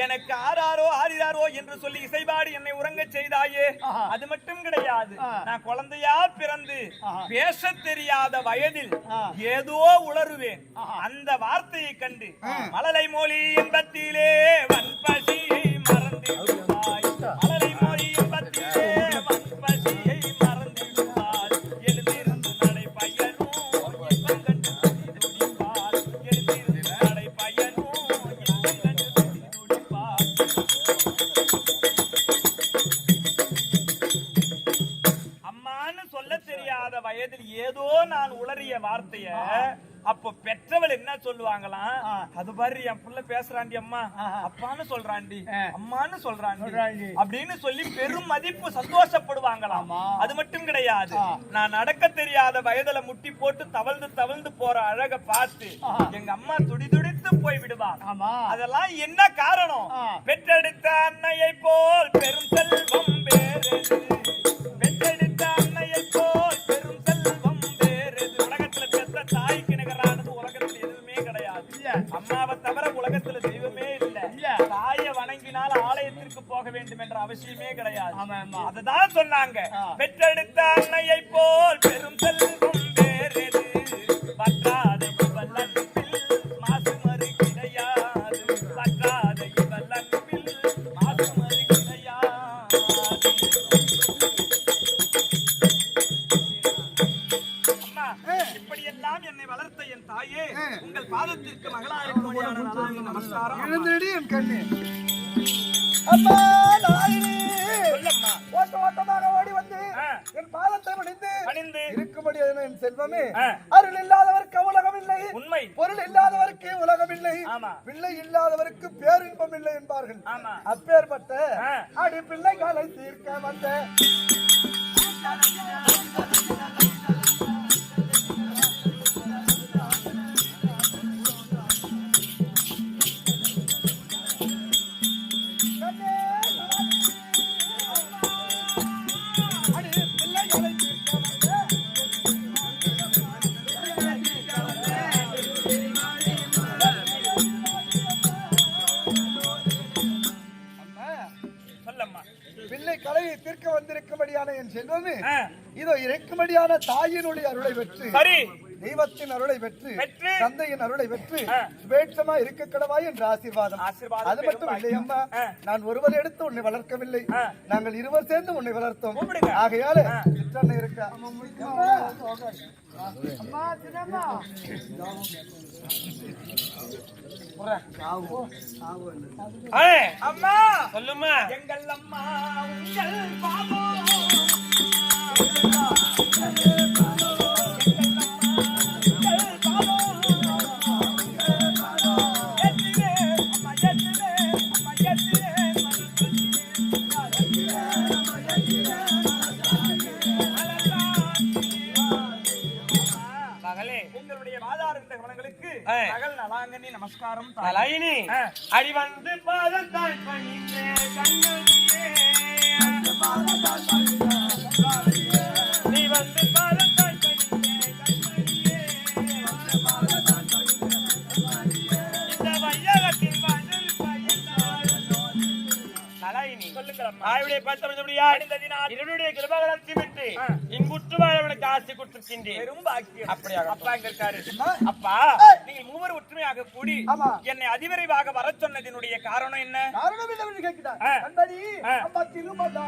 எனக்கு ஆறாரோ ஆறிறாரோ என்று சொல்லி இசைபாடி என்னை உறங்கச் செய்தாயே. அது மட்டும் கிடையாது. நான் குழந்தையா பிறந்து பேசத் தெரியாத வயதில் ஏதோ உளறுவேன். அந்த வார்த்தையை கண்டு மழலை மொழி இன்பத்திலே வன்பசியை மறந்து என்ன சொல்லுவாங்களாம் அது பாரு என் புள்ள பேசுறாண்டி அம்மா. அப்பான்னு சொல்றாண்டி. அம்மான்னு சொல்றாண்டி. அப்படின்னு சொல்லி பெரும் மதிப்பு சந்தோஷப்படுவாங்களாம். அது மட்டும் கிடையாது. நான் நடக்க தெரியாத வயதுல முட்டி போட்டு தவழ்ந்து தவழ்ந்து போற அழக பார்த்து எங்க அம்மா துடி துடித்து போய் விடுவாங்க அதெல்லாம் என்ன காரணம்? பெற்றெடுத்த அன்னையை போல் பெரும் செல்வம் வேறெது கிடையாது அதுதான் சொன்னாங்க. என் செல்வமே. அருள் இல்லாதவருக்கு உலகம் இல்லை உண்மை பொருள் இல்லாதவருக்கு உலகம் இல்லை. பிள்ளை இல்லாதவருக்கு பேரின்பம் இல்லை என்பார்கள். அப்பேற்பட்ட. அடி பிள்ளைகளை தீர்க்க வந்த தாயினுடைய அருளை பெற்று சரி தெய்வத்தின் அருளை பெற்று பெற்று, தந்தையின் அருளை பெற்று. சுபேட்சமா இருக்க கடவாய் என்ற ஆசீர்வாதம் அது மட்டும் இல்லை அம்மா. நான் ஒருவர் எடுத்து உன்னை வளர்க்கவில்லை. நாங்கள் இருவர் சேர்ந்து உன்னை வளர்த்தோம். ஆகையால. சிற்றன்னை இருக்கா அம்மா. சொல்லுமா எங்கள் அம்மா உங்கள் 帰れる? நலாயினி அடி வந்து பாதத்தாய் பணிந்தே கண்களியே நீ ஆயுடைய பத்தமதியா அணிந்ததினால் இருளுடைய கிருபகலட்சி விட்டு இங்குற்று வாழவனுக்கு ஆசை கொடுத்திருக்கின்றேன். பாக்கியம். அப்படியாக அப்பா எங்க இருக்காரு. அப்பா நீங்கள் மூவர் ஒற்றுமையாக கூடி. என்னை அதிவிரைவாக வர சொன்னதினுடைய காரணம் என்ன? காரணம் என்னவென்று கேட்கிறார். திருமதா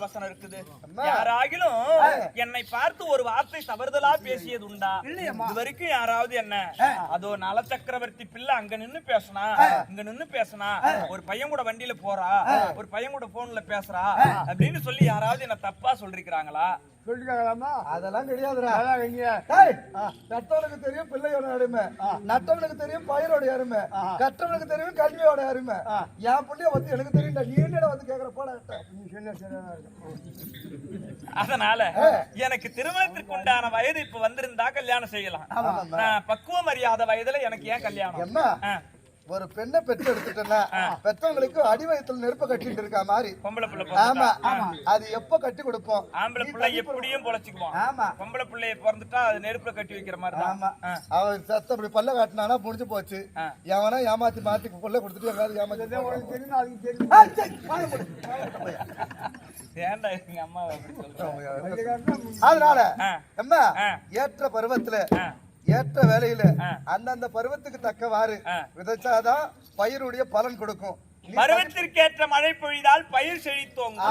அவசரம் இருக்குது. யாராகிலும் என்னை பார்த்து ஒரு வார்த்தை தவறுதலா பேசியது உண்டா. இது வரைக்கும் யாராவது என்ன? அதோ நல சக்கரவர்த்தி பிள்ளை அங்க நின்னு பேசுனா இங்க நின்னு பேசுனா ஒரு பையன் கூட வண்டியில போறா ஒரு பையன் கூட போன்ல பேசுறா அப்படின்னு சொல்லி யாராவது என்ன தப்பா சொல்லிருக்காங்களா சொல்லிருக்காங்களாமா அதெல்லாம் கிடையாதுடா. அதான் இங்க. டேய், பெத்தவனுக்கு தெரியும் பிள்ளையோட அருமை. நட்டவனுக்கு தெரியும் பயிரோட அருமை. கற்றவனுக்கு தெரியும் கல்வியோட அருமை. என் பிள்ளைய வந்து எனக்கு தெரியும்டா. நீ என்னடா வந்து கேக்குற? போட நீ சொன்ன அதனால எனக்கு திருமணத்திற்கு உண்டான வயது இப்ப வந்திருந்தா கல்யாணம் செய்யலாம். நான் பக்குவம் அறியாத வயதுல எனக்கு ஏன் கல்யாணம்? என்ன ஒரு பெண்ணை பெற்று எடுத்துட்டேன்னா பெத்தவங்களுக்கு அடி வயத்துல நெருப்ப கட்டிட்டு இருக்க மாதிரி. பொம்பளை பிள்ளை ஆமா. அது எப்ப கட்டி கொடுப்போம்? ஆம்பளை பிள்ளை எப்படியும் ஆமா. பொம்பளை பிள்ளைய பிறந்துட்டா அது நெருப்புல கட்டி வைக்கிற மாதிரி ஆமா. அவன் சத்த அப்படி பல்ல காட்டினானா முடிஞ்சு போச்சு. எவனா ஏமாத்தி மாத்தி கொள்ள கொடுத்துட்டு எங்காவது ஏமாத்தி அதனால. அம்மா. ஏற்ற பருவத்துல. ஏற்ற வேலையில. அந்தந்த பருவத்துக்கு தக்கவாறு. விதைச்சாதான் பயிருடைய பலன் கொடுக்கும். பருவத்திற்கேற்ற மழை பொழிதால் பயிர்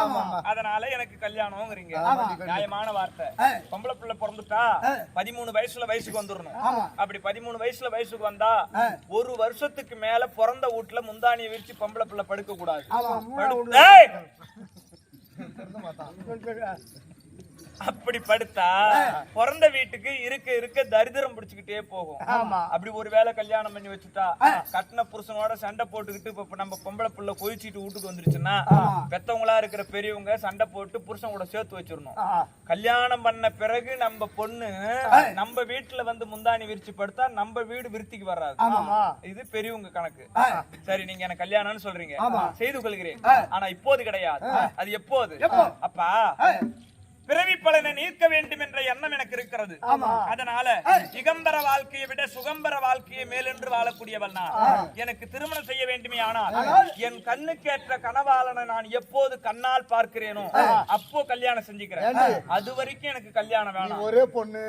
ஆமா. அதனால எனக்கு கல்யாணம்ங்கிறீங்க. நியாயமான வார்த்தை. பொம்பளை பிள்ளை பிறந்துட்டா பதிமூணு வயசுல வயசுக்கு வந்துடணும் அப்படி பதிமூணு வயசுல வயசுக்கு வந்தா ஒரு வருஷத்துக்கு மேல பிறந்த வீட்டுல முந்தானியை விரிச்சு பொம்பளை பிள்ளை படுக்க கூடாது அப்படி படுத்தா பிறந்த வீட்டுக்கு இருக்க இருக்க தரித்திரம் பிடிச்சுக்கிட்டே போகும். அப்படி ஒரு வேளை கல்யாணம் பண்ணி வச்சுட்டா கட்டின புருஷனோட சண்டை போட்டுக்கிட்டு இப்ப நம்ம பொம்பளை புள்ள கொதிச்சிட்டு வீட்டுக்கு வந்துருச்சுன்னா பெத்தவங்களா இருக்கிற பெரியவங்க சண்டை போட்டு புருஷன் கூட சேர்த்து வச்சிடணும். கல்யாணம் பண்ண பிறகு நம்ம பொண்ணு நம்ம வீட்டுல வந்து முந்தாணி விரிச்சு படுத்தா நம்ம வீடு விருத்திக்கு வராது. இது பெரியவங்க கணக்கு. சரி நீங்க எனக்கு கல்யாணம்னு சொல்றீங்க. செய்து கொள்கிறேன். ஆனா இப்போது கிடையாது. அது எப்போது? அப்பா பலனை நீக்க வேண்டும் என்ற எண்ணம் எனக்கு இருக்கிறது. அதனால இகம்பர வாழ்க்கையை விட சுகம்பர வாழ்க்கையை மேலென்று வாழக்கூடியவள் நான் எனக்கு திருமணம் செய்ய வேண்டுமே ஆனால் என் கண்ணுக்கேற்ற கனவாளனை நான் எப்போது கண்ணால் பார்க்கிறேனோ அப்போ கல்யாணம் செஞ்சுக்கிறேன். அது வரைக்கும் எனக்கு கல்யாணம் வேணாம். ஒரே பொண்ணு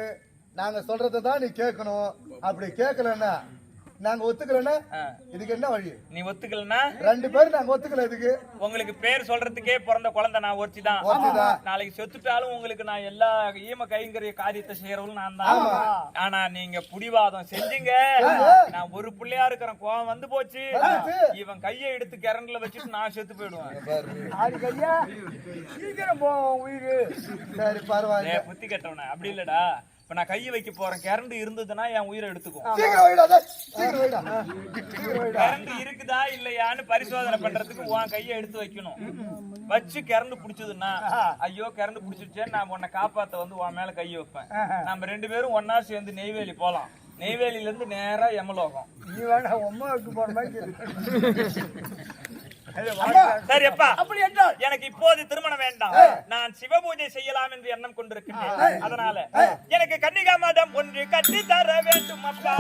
நாங்க சொல்றதை தான் நீ கேட்கணும். அப்படி கேட்கலன்னா நாங்க ஒத்துக்கலன்னா இதுக்கு என்ன வழி? நீ ஒத்துக்கலன்னா ரெண்டு பேரும் நாங்க ஒத்துக்கல இதுக்கு. உங்களுக்கு பேர் சொல்றதுக்கே பிறந்த குழந்தை நான் ஒருத்தி தான். நாளைக்கு செத்துட்டாலும் உங்களுக்கு நான் எல்லா ஈம கைங்கரிய காரியத்தை செய்யறவளும் நான் தான் ஆனா நீங்க புடிவாதம் செஞ்சீங்க. நான் ஒரு பிள்ளையா இருக்கிறேன் கோவம் வந்து போச்சு. இவன் கையை எடுத்து கிரண்ட்ல வச்சுட்டு நான் செத்து போயிடுவேன். சீக்கிரம் போ உயிரு. சரி பரவாயில்ல. புத்தி கட்டவன அப்படி இல்லடா. இப்ப நான் கையை வைக்க போறேன். கரண்ட் இருந்ததுன்னா என் உயிரை எடுத்துக்கும். கரண்ட் இருக்குதா இல்லையான்னு பரிசோதனை பண்றதுக்கு உன் கையை எடுத்து வைக்கணும். வச்சு கரண்ட் புடிச்சதுன்னா ஐயோ கரண்ட் புடிச்சிருச்சேன்னு நான் உன்னை காப்பாத்த வந்து உன் மேல கையை வைப்பேன். நம்ம ரெண்டு பேரும் ஒன்னா சேர்ந்து நெய்வேலி போலாம். நெய்வேலியில இருந்து நேரா யமலோகம். நீ வேணா அம்மாவுக்கு போற மாதிரி அப்படி என்றால்? எனக்கு இப்போது திருமணம் வேண்டாம். நான் சிவபூஜை செய்யலாம் என்று எண்ணம் கொண்டிருக்கிறேன் அதனால எனக்கு கன்னிகா மாதம் ஒன்று கட்டி தர வேண்டும் அப்பா.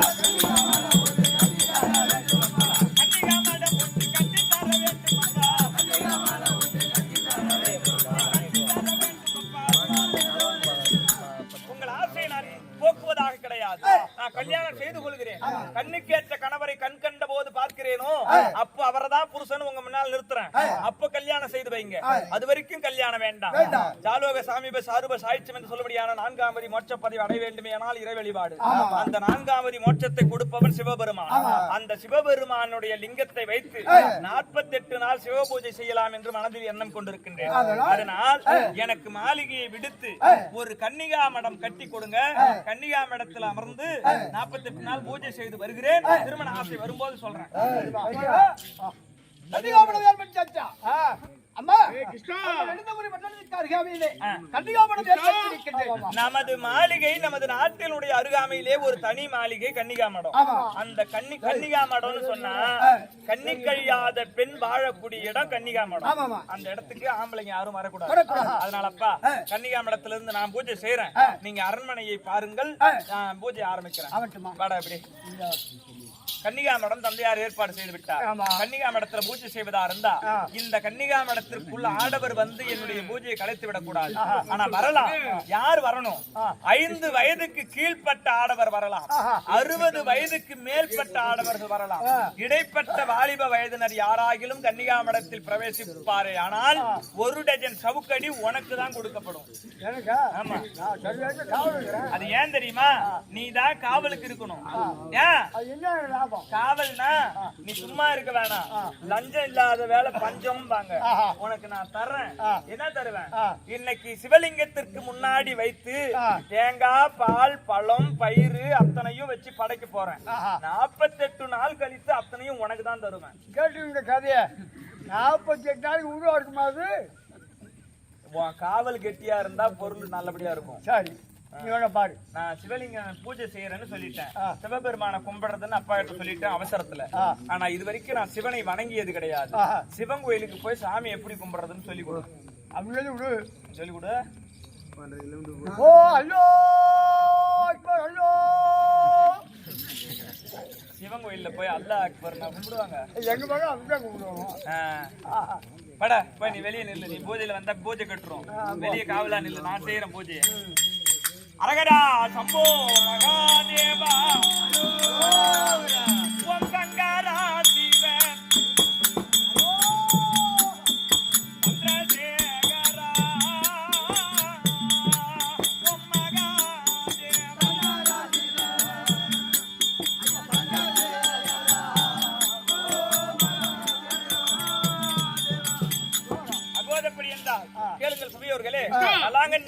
நான் கல்யாணம் செய்து கொள்கிறேன் கண்ணுக்கேற்ற கணவரை கண் கண்ட போது பார்க்கிறேனோ அப்போ அவர்தான் புருஷன் உங்க முன்னால் நிறுத்துறேன். அப்ப கல்யாணம் செய்து வைங்க. அது வரைக்கும் கல்யாணம் வேண்டாம். ஜாலோக சாமிப சாருப சாய்ச்சம் என்று சொல்லபடியான நான்காம் வரி மோட்ச பதவி அடைய வேண்டுமே ஆனால் இறை வழிபாடு அந்த நான்காம் வரி மோட்சத்தை கொடுப்பவன் சிவபெருமான். அந்த சிவபெருமானுடைய லிங்கத்தை வைத்து நாற்பத்தி எட்டு நாள் சிவபூஜை செய்யலாம் என்று மனதில் எண்ணம் கொண்டிருக்கின்றேன். அதனால்? எனக்கு மாளிகையை விடுத்து ஒரு கன்னிகா மடம் கட்டி கொடுங்க. கன்னிகா மடத்தில் அமர்ந்து நாற்பத்தி எட்டு நாள் பூஜை செய்து வருகிறேன். திருமண ஆசை வரும்போது சொல்றேன். நமது மாளிகை நமது நாட்டினுடைய அருகாமையிலே ஒரு தனி மாளிகை கன்னிகா மடம். அந்த கன்னி கன்னிகா மடம்னு சொன்னா கன்னி கழியாத பெண் வாழக்கூடிய இடம் கன்னிகா மடம். அந்த இடத்துக்கு ஆம்பளைங்க யாரும் வரக்கூடாது. அதனாலப்பா கன்னிகா மடத்துல இருந்து நான் பூஜை செய்யறேன் நீங்க அரண்மனையை பாருங்கள். நான் பூஜை ஆரம்பிக்கிறேன். வாடா இப்படி கன்னிகா மடம் தந்தையார் ஏற்பாடு செய்து விட்டார் கன்னிகா மடத்துல பூஜை செய்வதா இருந்தா இந்த கன்னிகா மண்டபத்திற்குள் ஆடவர் வந்து என்னுடைய பூஜையை கலைத்து விடக்கூடாது. ஆனா வரலாம். யார் வரணும்? ஐந்து வயதுக்கு கீழ்ப்பட்ட ஆடவர் வரலாம். அறுபது வயதுக்கு மேற்பட்ட ஆடவர்கள் வரலாம். இடைப்பட்ட வாலிப வயதினர் யாராகிலும் கன்னிகா மடத்தில் பிரவேசிப்பாரே. ஆனால் ஒரு டஜன் சவுக்கடி உனக்கு தான் கொடுக்கப்படும். அது ஏன் தெரியுமா? நீ தான் காவலுக்கு இருக்கணும். ஏன்? காவல்னா நீ சும்மா இருக்க வேணாம். லஞ்சம் இல்லாத வேலை பஞ்சம் ஆஹா. உனக்கு நான் தர்றேன். என்ன தருவேன். இன்னைக்கு சிவலிங்கத்திற்கு முன்னாடி வைத்து. தேங்காய் பால் பழம் பயிறு அத்தனையும் வச்சு படைக்க போறேன். நாற்பத்தெட்டு நாள் கழித்து அத்தனையும் உனக்கு தான் தருவேன். கேட்டு இந்த கதையை. நாற்பத்தி எட்டு நாளைக்கு உருவா இருக்குமா அது? காவல் கெட்டியா இருந்தா பொருள் நல்லபடியா இருக்கும். சரி. வேணா பாரு. நான் சிவலிங்கம் பூஜை செய்யறேன்னு சொல்லிட்டேன். சிவபெருமான கும்பிடுறதுன்னு அப்பா கிட்ட சொல்லிட்டேன் அவசரத்துல. ஆனா இது வரைக்கும் நான் சிவனை வணங்கியது கிடையாது. சிவன் கோயிலுக்கு போய் சாமி எப்படி கும்பிடுறதுன்னு சொல்லி கொடு. அப்படின்னு விடு. சொல்லி கொடு. ஓ அல்லோ அக்பர் அல்லோ சிவன் கோயில்ல போய் அல்லாஹ் அக்பர் நான் கும்பிடுவாங்க. எங்க பக்கம் அப்படிதான். ஆஹா. பட போய் நீ வெளியே நில்லு. நீ பூஜையில வந்தா பூஜை கட்டுறோம். வெளியே காவலா நில்லு. நான் செய்யறேன் பூஜையை. 알아가라 전보 나가네 봐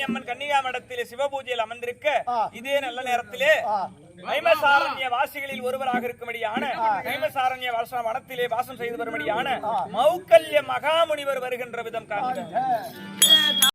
அம்மன் கன்னிகா மடத்திலே சிவபூஜையில் அமர்ந்திருக்க. இதே நல்ல நேரத்திலே ஆ. கைமசாரண்ய வாசிகளில் ஒருவராக இருக்கும்படியான கைமசாரண்ய வாசன மடத்திலே வாசம் செய்து வரும்படியான மௌக்கல்ய மகாமுனிவர் வருகின்ற விதம் காண்க